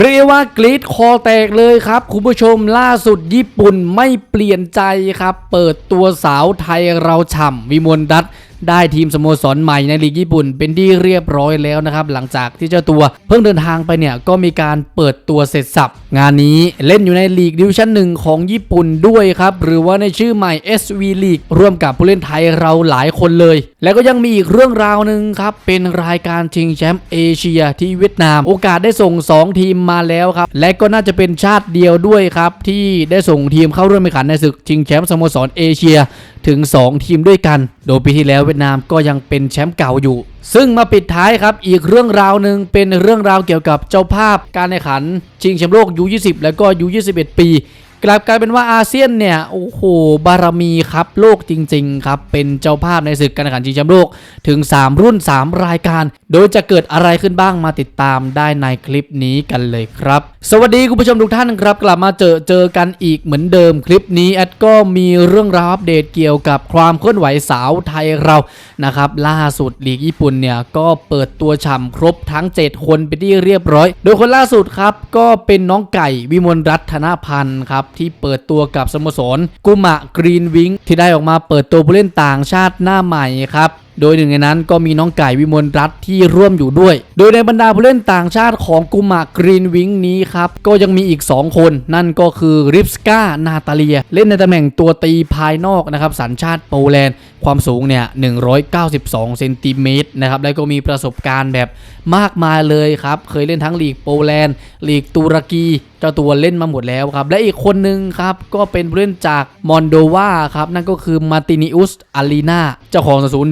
เรียกว่ากรีดคอแตกเลยครับ คุณผู้ชมล่าสุดญี่ปุ่นไม่เปลี่ยนใจครับ เปิดตัวสาวไทยเราฉ่ำวิมลดัต ได้ทีมสโมสรใหม่ในลีกญี่ปุ่น เป็นที่เรียบร้อยแล้วนะครับหลังจากที่เจ้าตัว เพิ่งเดินทางไปเนี่ยก็มีการเปิดตัวเสร็จสับ งานนี้เล่นอยู่ในลีกดิวิชั่นหนึ่งของญี่ปุ่นด้วยครับหรือว่าในชื่อใหม่ SV League ร่วมกับผู้เล่นไทยเราหลายคนเลย แล้วก็ยังมีอีกเรื่องราวหนึ่งครับเป็นรายการชิงแชมป์เอเชียที่เวียดนาม โอกาสได้ส่ง 2 ทีมมาแล้วครับและก็น่าจะเป็นชาติเดียวด้วยครับที่ได้ส่งทีมเข้าร่วมแข่งขันในศึกชิงแชมป์สโมสรเอเชีย ถึง 2 ทีมด้วยกัน โดยปีที่แล้วเวียดนามก็ยังเป็นแชมป์เก่าอยู่ ซึ่งมาปิดท้ายครับ อีกเรื่องราวหนึ่งเป็นเรื่องราวเกี่ยวกับเจ้าภาพการแข่งขัน ชิงแชมป์โลกยู20 แล้วก็ยู21 ปี กลับกลายเป็นว่าอาเซียนเนี่ยโอ้โหบารมีครับโลกจริงๆครับเป็นเจ้าภาพในศึกการแข่งขันชิงแชมป์โลกถึง 3 รุ่น 3 รายการ โดยจะเกิดอะไรขึ้นบ้างมาติดตามได้ในคลิปนี้กันเลยครับ สวัสดีคุณผู้ชมทุกท่านครับ กลับมาเจอเจอกันอีกเหมือนเดิมคลิปนี้แอดก็มีเรื่องราวอัปเดตเกี่ยวกับความเคลื่อนไหวสาวไทยเรานะครับล่าสุดลีกญี่ปุ่นเนี่ยก็เปิดตัวฉ่ำครบทั้ง 7 คนเป็นที่เรียบร้อย โดยคนล่าสุดครับก็เป็นน้องไก่วิมลรัตนพันธ์ครับที่เปิดตัวกับสโมสรกุมะกรีนวิงที่ได้ออกมาเปิดตัวผู้เล่นต่างชาติหน้าใหม่ครับโดยหนึ่งในนั้นก็มีน้องไก่วิมลรัตที่ร่วมอยู่ด้วย โดยในบรรดาผู้เล่นต่างชาติของกุมะกรีนวิงนี้ครับ ก็ยังมีอีก 2 คน นั่นก็คือริปสกานาตาเลีย เล่นในตำแหน่งตัวตีภายนอกนะครับ สัญชาติโปแลนด์ ความสูงเนี่ย 192 เซนติเมตรนะครับ แล้วก็มีประสบการณ์แบบมากมายเลยครับ เคยเล่นทั้งลีกโปแลนด์ ลีกตุรกีเจ้าตัวเล่นมาหมดแล้วครับ และอีกคนหนึ่งครับ ก็เป็นผู้เล่นจากมอนโดวาครับ นั่นก็คือมาตินิอุสอารีนาเจ้าของสูง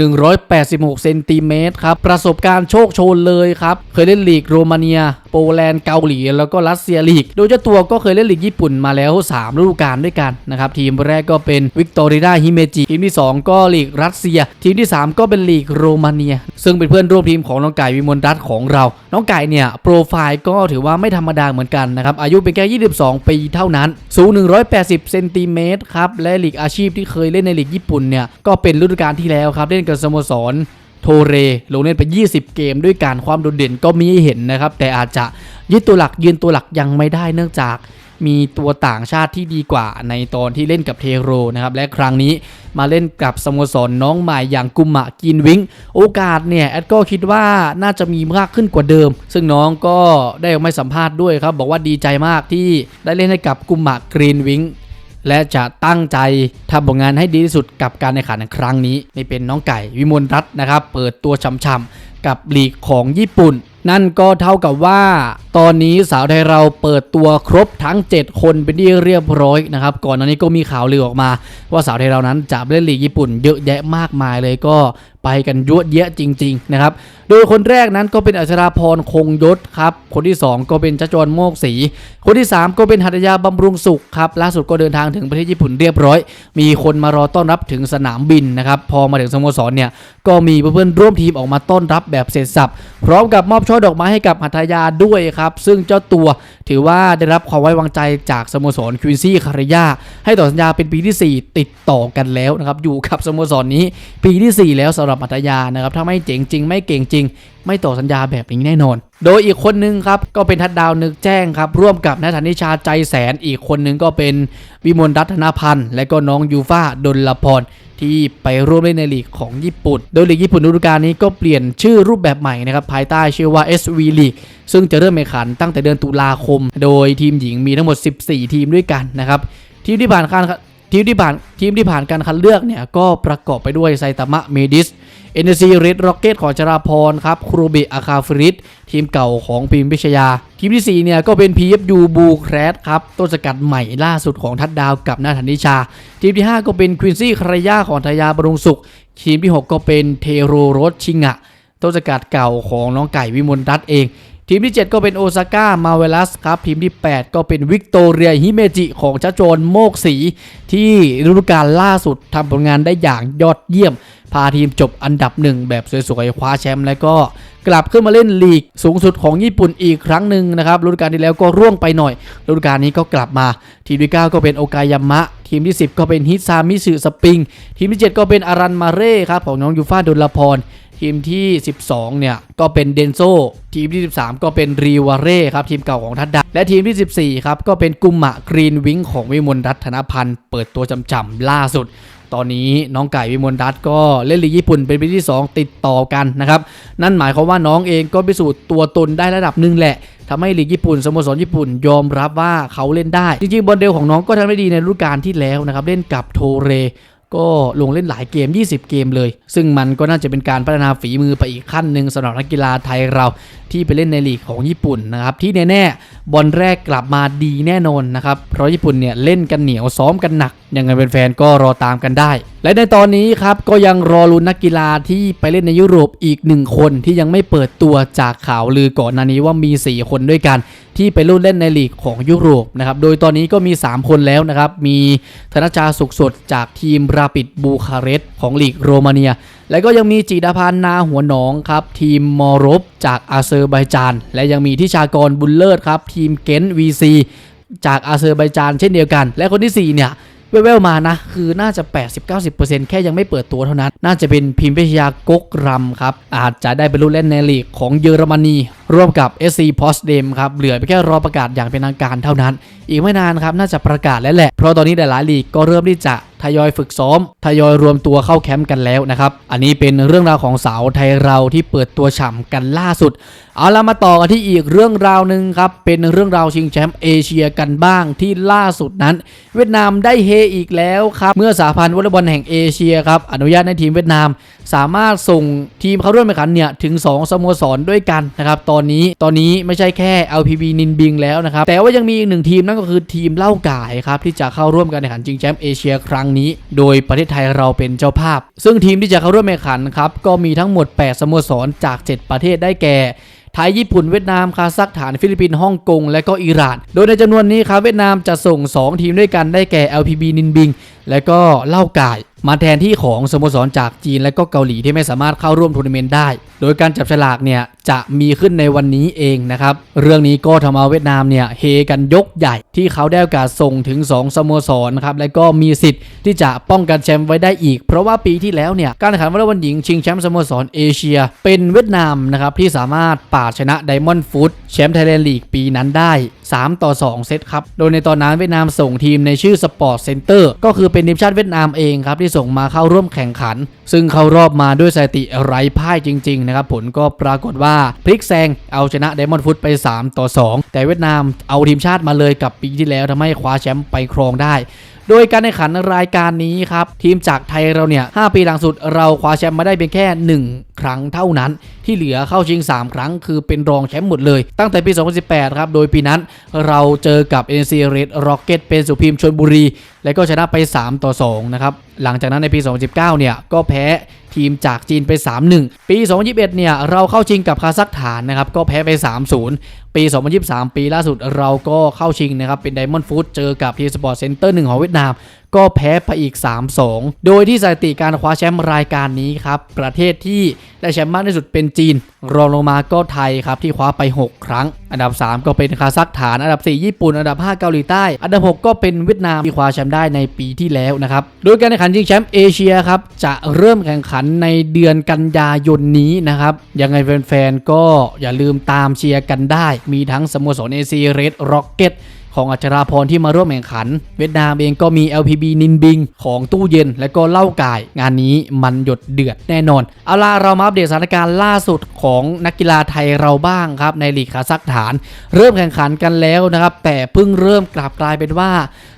186เซนติเมตรครับ ประสบการณ์โชคโชนเลยครับ เคยเล่นลีกโรมาเนีย โปแลนด์เกาหลี แล้วก็รัสเซียลีก โดยเจ้าตัวก็เคยเล่นลีกญี่ปุ่นมาแล้ว 3 ฤดูกาลด้วยกันนะครับ ทีมแรกก็เป็นวิกตอริดาฮิเมจิทีมที่ 2 ก็ลีกรัสเซีย ทีมที่ 3 ก็เป็นลีกโรมาเนีย ซึ่งเป็นเพื่อนร่วมทีมของน้องไก่วิมลรัตน์ของเรา น้องไก่เนี่ยโปรไฟล์ก็ถือว่าไม่ธรรมดาเหมือนกันนะครับอายุเป็นแค่ 22 ปีเท่านั้น สูง 180 เซนติเมตรครับ และลีกอาชีพที่เคยเล่นในลีกญี่ปุ่นเนี่ย ก็เป็นฤดูกาลที่แล้วครับ เล่นกับสโมสรโทเร ลงเล่นไป 20 เกมด้วยการความโดดเด่นก็มีให้เห็นนะครับ แต่อาจจะ ยึดตัวหลักยืนตัวหลักยังไม่ได้เนื่องจากมีตัวต่างชาติที่ดีกว่าในตอนที่เล่นกับเทโรนะครับ และครั้งนี้มาเล่นกับสโมสรนน้องใหม่อย่างกุมะกินวิงโอกาสเนี่ยแอดก็คิดว่าน่าจะมีมากขึ้นกว่าเดิม ซึ่งน้องก็ได้ออกมาสัมภาษณ์ด้วยครับ บอกว่าดีใจมากที่ได้เล่นให้กับกุมะกรีนวิงและจะตั้งใจทำผลงานให้ดีที่สุดกับการแข่งขันครั้งนี้นี่เป็นน้องไก่วิมลรัตน์นะครับ เปิดตัวช่ำๆกับลีกของญี่ปุ่น นั่นก็เท่ากับว่า ตอนนี้สาวไทยเราเปิดตัวครบทั้ง 7 คนเป็นที่เรียบร้อยนะครับ ก่อนหน้านี้ก็มีข่าวลือออกมา ว่าสาวไทยเรานั้นจะเล่นลีกญี่ปุ่นเยอะแยะมากมายเลยก็ไปกันยั่วเยะจริง ๆ นะครับ โดยคนแรกนั้นก็เป็นอัชราพรคงยศครับ คนที่ 2 ก็เป็นจจรโมกศรีคนที่ 3 ก็เป็นหัตถยาบำรุงสุขครับ ล่าสุดก็เดินทางถึงประเทศญี่ปุ่นเรียบร้อย มีคนมารอต้อนรับถึงสนามบินนะครับ พอมาถึงสโมสรเนี่ย ก็มีเพื่อนๆร่วมทีมออกมาต้อนรับแบบเสร็จสับ พร้อมกับมอบช่อดอกไม้ให้กับหัตถยาด้วยครับซึ่งเจ้าตัวถือว่าได้รับความไว้วางใจจากสโมสรควินซี่คาริยาให้ต่อสัญญาเป็นปีที่ 4 ติดต่อกันแล้วนะครับ อยู่กับสโมสรนี้ปีที่ 4 แล้วสำหรับหัตยานะครับ ถ้าไม่เจ๋งจริง ไม่เก่งจริง ไม่ต่อสัญญาแบบนี้แน่นอน โดยอีกคนนึงครับ ก็เป็นทัดดาวนึกแจ้งครับ ร่วมกับนัทนิชาใจแสน อีกคนนึงก็เป็นวิมลรัตนพันธ์ และก็น้องยูฟ่าดลพรที่ไปร่วมเล่นในลีกของญี่ปุ่น โดยลีกญี่ปุ่นฤดูกาลนี้ก็เปลี่ยนชื่อรูปแบบใหม่นะครับภายใต้ชื่อว่า SV League ซึ่งจะเริ่มแข่งขันตั้งแต่เดือนตุลาคม โดยทีมหญิงมีทั้งหมด 14 ทีมด้วยกันนะครับทีมที่ผ่านการทีมที่ผ่านทีมที่ผ่านการคัดเลือกเนี่ยก็ประกอบไปด้วยไซตามะเมดิสเอ็นซีเรดร็อกเก็ตของจราพรครับครูเบะอาคาฟริดทีมเก่าของพิมพิชยา ทีมที่ 4 เนี่ยก็เป็น PFU บูแครสครับต้นสกัดใหม่ล่าสุดของทัดดาวกับนาธนิชา ทีมที่ 5 ก็เป็นควินซี่คารยาของทายาบรุงสุข ทีมที่ 6 ก็เป็นเทโรโรสชิงะต้นสกัดเก่าของน้องไก่วิมลรัตน์เอง ทีมที่ 7 ก็เป็นโอซาก้ามาเวลัสครับ ทีมที่ 8 ก็เป็นวิกตอเรียฮิเมจิของชาโจนโมกสี ที่ฤดูกาลล่าสุดทำผลงานได้อย่างยอดเยี่ยม พาทีมจบอันดับหนึ่งแบบสวยๆคว้าแชมป์แล้วก็กลับขึ้นมาเล่นลีกสูงสุดของญี่ปุ่นอีกครั้งหนึ่งนะครับฤดูกาลที่แล้วก็ร่วงไปหน่อยฤดูกาลนี้ก็กลับมา ทีมที่ 9 ก็เป็นโอกายามะ ทีมที่ 10 ก็เป็นฮิซามิสึสปริง ทีมที่ 7 ก็เป็นอารันมาเร่ครับของน้องยูฟาดุลพร ทีทีมที่ 12 เนี่ย ก็เป็นเดนโซทีมที่ 13 ก็เป็นรีวาเร่ครับทีมเก่าของทัดดา และทีมที่ 14 ครับ ก็เป็นกุมมะกรีนวิงของวิมลรัตนพันธ์เปิดตัวจำๆล่าสุด ตอนนี้น้องไก่วิมลรัตก็เล่นลีกญี่ปุ่นเป็นปีที่ 2 ติดต่อกันนะครับ นั่นหมายความว่าน้องเองก็พิสูจน์ตัวตนได้ระดับหนึ่งแหละทำให้ลีกญี่ปุ่นสโมสรญี่ปุ่นยอมรับว่าเขาเล่นได้ จริงๆบอลเดลของน้องก็ทำได้ดีในฤดูกาลที่แล้วนะครับ เล่นกับโทเร ก็ลงเล่นหลายเกม 20 เกมเลย ซึ่งมันก็น่าจะเป็นการพัฒนาฝีมือไปอีกขั้นหนึ่งสำหรับนักกีฬาไทยเราที่ไปเล่นในลีกของญี่ปุ่นนะครับที่แน่ๆบอลแรกกลับมาดีแน่นอนนะครับเพราะญี่ปุ่นเนี่ยเล่นกันเหนียวซ้อมกันหนักยังไงเป็นแฟนก็รอตามกันได้ และในตอนนี้ครับก็ยังรอลุ้นนักกีฬาที่ไปเล่นในยุโรปอีกหนึ่งคนที่ยังไม่เปิดตัวจากข่าวลือก่อนหน้านี้ว่ามี 4 คนด้วยกัน ที่ไปรุ่นเล่นในลีกของยุโรปนะครับโดยตอนนี้ก็มี 3 คนแล้วนะครับ มีธนชาสุขสดจากทีมราปิดบูคาเรสต์ของลีกโรมาเนีย แล้วก็ยังมีจิดาพันนาหัวหนองครับทีมมอรบจากอาเซอร์ไบจาน และยังมีทิชากรบุญเลิศครับทีมเกนวีซีจากอาเซอร์ไบจานเช่นเดียวกัน และคนที่4เนี่ย แว่วๆมานะ คือน่าจะ 80-90%แค่ยังไม่เปิดตัวเท่านั้น น่าจะเป็นพิมพ์พิชยากกรำครับ อาจจะได้ไปรุ่นเล่นในลีกของเยอรมนีร่วมกับ SC p o s d e m ครับ เหลือไปแค่รอประกาศอย่างเป็นทางการเท่านั้น อีกไม่นานครับ น่าจะประกาศแล้วแหละ เพราะตอนนี้หลายๆลีกก็เริ่มที่จะทยอยฝึกซ้อม ทยอยรวมตัวเข้าแคมป์กันแล้วนะครับ อันนี้เป็นเรื่องราวของสาวไทยเราที่เปิดตัวฉ่ำกันล่าสุด เอาละมาต่อกันที่อีกเรื่องราวหนึ่งครับ เป็นเรื่องราวชิงแชมป์เอเชียกันบ้างที่ล่าสุดนั้น เวียดนามได้เฮอีกแล้วครับ เมื่อสาพันธ์วอลเลย์บอลแห่งเอเชียครับ อนุญาตให้ทีมเวียดนาม สามารถส่งทีมเข้าร่วมแข่งขันเนี่ยถึง 2 สโมสรด้วยกันนะครับตอนนี้ตอนนี้ไม่ใช่แค่ LPB นินบิงแล้วนะครับแต่ว่ายังมีอีกหนึ่งทีมนั่นก็คือทีมเล่าก่ายครับที่จะเข้าร่วมการแข่งขันชิงแชมป์เอเชียครั้งนี้ โดยประเทศไทยเราเป็นเจ้าภาพ ซึ่งทีมที่จะเข้าร่วมแข่งขันครับก็มีทั้งหมด 8 สโมสรจาก 7 ประเทศได้แก่ไทย ญี่ปุ่น เวียดนาม คาซัคสถาน ฟิลิปปินส์ ฮ่องกง และก็อิหร่าน โดยในจำนวนนี้ครับ เวียดนามจะส่ง 2 ทีมด้วยกันได้แก่ LPB นินบิง และก็เล่าก่ายมาแทนที่ของสโมสรจากจีนและก็เกาหลีที่ไม่สามารถเข้าร่วมทัวร์นาเมนต์ได้ โดยการจับฉลากเนี่ยจะมีขึ้นในวันนี้เองนะครับ เรื่องนี้ก็ทำเอาเวียดนามเนี่ยเฮกันยกใหญ่ที่เขาได้โอกาสส่งถึง 2สโมสรนะครับและก็มีสิทธิ์ที่จะป้องกันแชมป์ไว้ได้อีก เพราะว่าปีที่แล้วเนี่ยการแข่งขันวอลเลย์บอลหญิงชิงแชมป์สโมสรเอเชีย เป็นเวียดนามนะครับที่สามารถปาดชนะไดมอนด์ฟุตแชมป์ไทยแลนด์ลีกปีนั้นได้3 ต่อ 2 เซตครับ โดยในตอนนั้นเวียดนามส่งทีมในชื่อสปอร์ตเซ็นเตอร์ก็คือเป็นทีมชาติเวียดนามเองครับที่ส่งมาเข้าร่วมแข่งขัน ซึ่งเข้ารอบมาด้วยสถิติไร้พ่ายจริงๆนะครับผลก็ปรากฏว่าพลิกแซงเอาชนะไดมอนด์ฟุตไป 3 ต่อ 2 แต่เวียดนามเอาทีมชาติมาเลยกับปีที่แล้วทำให้คว้าแชมป์ไปครองได้ โดยการแข่งขันรายการนี้ครับทีมจากไทยเราเนี่ย5ปีหลังสุดเราคว้าแชมป์มาได้เพียงแค่ 1 ครั้งเท่านั้น ที่เหลือเข้าชิง 3 ครั้ง คือเป็นรองแชมป์หมดเลย ตั้งแต่ปี 2018 ครับ โดยปีนั้นเราเจอกับ NC Red Rocket เป็นสุพิมชนบุรี และก็ชนะไป 3 ต่อ 2 นะครับ หลังจากนั้นในปี 2019 เนี่ยก็แพ้ ทีมจากจีนไป 3-1 ปี 2021 เนี่ย เราเข้าชิงกับคาซัคสถานนะครับ ก็แพ้ไป 3-0 ปี 2023 ปีล่าสุดเราก็เข้าชิงนะครับ เป็นไดมอนด์ฟูดเจอกับทีสปอร์ตเซ็นเตอร์หนึ่งของเวียดนาม ก็แพ้ไปอีก 3-2 โดยที่สถิติการคว้าแชมป์รายการนี้ครับ ประเทศที่ได้แชมป์มากที่สุดเป็นจีน รองลงมาก็ไทยครับที่คว้าไป 6 ครั้ง อันดับ 3 ก็เป็นคาซัคสถาน อันดับ 4 ญี่ปุ่น อันดับ 5 เกาหลีใต้ อันดับ 6 ก็เป็นเวียดนามที่คว้าแชมป์ได้ในปีที่แล้วนะครับ โดยการแข่งขันชิงแชมป์เอเชียครับจะเริ่มแข่งขันในเดือนกันยายนนี้นะครับยังไงแฟนๆก็อย่าลืมตามเชียร์กันได้ มีทั้งสโมสรเอเชียเรดร็อกเก็ต ของอัชราพรที่มาร่วมแข่งขัน เวียดนามเองก็มี LPB นินบิง ของตู้เย็น และก็เล่าก่าย งานนี้มันหยดเดือดแน่นอน เอาล่ะเรามาอัปเดตสถานการณ์ล่าสุดของนักกีฬาไทยเราบ้างครับในลีกคาซัคสถาน เริ่มแข่งขันกันแล้วนะครับแต่เพิ่งเริ่มกลับกลายเป็นว่า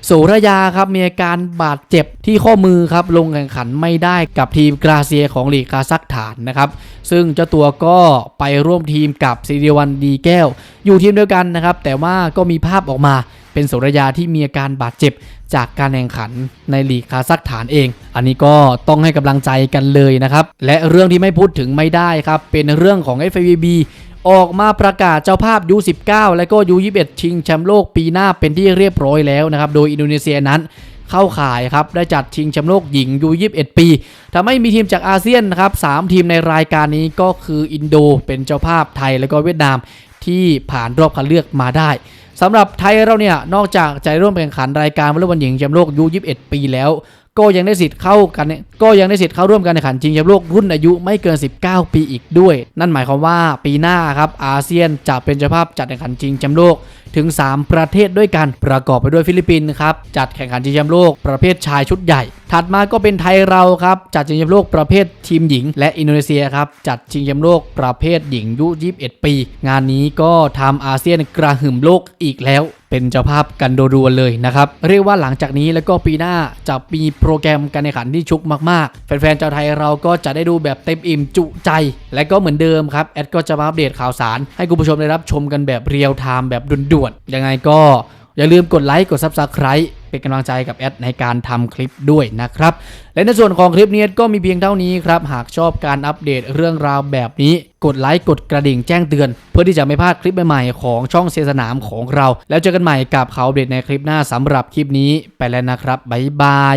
โสระยาครับมีอาการบาดเจ็บที่ข้อมือครับลงแข่งขันไม่ได้กับทีมกราเซียของลีกคาซัคสถานนะครับซึ่งเจ้าตัวก็ไปร่วมทีมกับซีเรียวันดีแก้ว อยู่ทีมเดียวกันนะครับแต่ว่าก็มีภาพออกมา เป็นโสระยาที่มีอาการบาดเจ็บจากการแข่งขันในลีกคาซัคสถานเอง อันนี้ก็ต้องให้กำลังใจกันเลยนะครับ และเรื่องที่ไม่พูดถึงไม่ได้ครับ เป็นเรื่องของ FIVB ออกมาประกาศเจ้าภาพ U19 และก็ U21 ชิงแชมป์โลกปีหน้าเป็นที่เรียบร้อยแล้วนะครับ โดยอินโดนีเซียนั้นเข้าข่ายครับ ได้จัดชิงแชมป์โลกหญิง U21 ปีทำให้มีทีมจากอาเซียนนะครับ3ทีมในรายการนี้ก็คืออินโดเป็นเจ้าภาพไทย และก็เวียดนาม ที่ผ่านรอบคัดเลือกมาได้สำหรับไทยเราเนี่ยนอกจากจะร่วมแข่งขันรายการวอลเลย์บอลหญิงแชมป์โลกยู21 ปีแล้ว ก็ยังได้สิทธิ์เข้ากันเนี่ยก็ยังได้สิทธิ์เข้าร่วมการแข่งขันชิงแชมป์โลกรุ่นอายุไม่เกิน 19 ปีอีกด้วย นั่นหมายความว่าปีหน้าครับอาเซียนจะเป็นเจ้าภาพจัดแข่งขันชิงแชมป์โลกถึง 3 ประเทศด้วยกันประกอบไปด้วยฟิลิปปินส์ครับจัดแข่งขันชิงแชมป์โลกประเภทชายชุดใหญ่ ถัดมาก็เป็นไทยเราครับจัดชิงแชมป์โลกประเภททีมหญิง และอินโดนีเซียครับจัดชิงแชมป์โลกประเภทหญิงอายุ21 ปี งานนี้ก็ทำอาเซียนกระหึ่มโลกอีกแล้ว เป็นเจ้าภาพกันรัวๆเลยนะครับเรียกว่าหลังจากนี้แล้วก็ปีหน้าจะมีโปรแกรมการแข่งขันที่ชุกมากๆ แฟนๆชาวไทยเราก็จะได้ดูแบบเต็มอิ่มจุใจ และก็เหมือนเดิมครับแอดก็จะมาอัปเดตข่าวสาร ให้คุณผู้ชมได้รับชมกันแบบเรียลไทม์แบบด่วนๆยังไงก็ อย่าลืมกดไลค์กด Subscribe เป็นกำลังใจกับแอดในการทำคลิปด้วยนะครับ และในส่วนของคลิปนี้ก็มีเพียงเท่านี้ครับ หากชอบการอัปเดตเรื่องราวแบบนี้ กดไลค์กดกระดิ่งแจ้งเตือน เพื่อที่จะไม่พลาดคลิปใหม่ๆของช่องเซสนามของเรา แล้วเจอกันใหม่กับข่าวเด็ดในคลิปหน้าสำหรับคลิปนี้ไปแล้วนะครับบ๊ายบาย